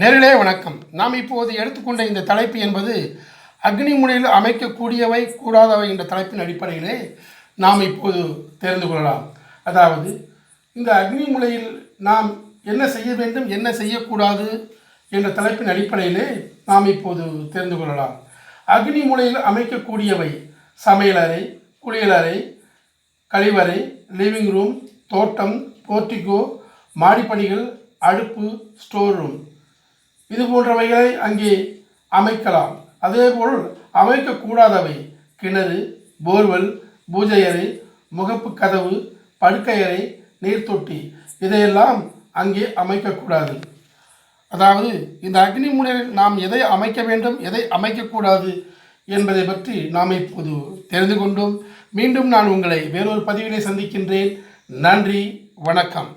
நேரிலே வணக்கம். நாம் இப்போது எடுத்துக்கொண்ட இந்த தலைப்பு என்பது அக்னி முனையில் அமைக்கக்கூடியவை கூடாதவை என்ற தலைப்பின் அடிப்படையிலே நாம் இப்போது தெரிந்து கொள்ளலாம். அதாவது இந்த அக்னி முனையில் நாம் என்ன செய்ய வேண்டும் என்ன செய்யக்கூடாது என்ற தலைப்பின் அடிப்படையிலே நாம் இப்போது தெரிந்து கொள்ளலாம். அக்னி முனையில் அமைக்கக்கூடியவை சமையலறை குளியலறை கழிவறை லிவிங் ரூம் தோட்டம் போர்ட்டிகோ மாடிப்பணிகள் அடுப்பு ஸ்டோர் ரூம் இது போன்றவைகளை அங்கே அமைக்கலாம். அதேபோல் அமைக்கக்கூடாதவை கிணறு போர்வெல் பூஜையறை முகப்பு கதவு படுக்கையறை நீர்த்தொட்டி இதையெல்லாம் அங்கே அமைக்கக்கூடாது. அதாவது இந்த அக்னி முனையில் நாம் எதை அமைக்க வேண்டும் எதை அமைக்கக்கூடாது என்பதை பற்றி நாம் இப்போது தெரிந்து கொண்டோம். மீண்டும் நான் உங்களை வேறொரு பதிவினை சந்திக்கின்றேன். நன்றி வணக்கம்.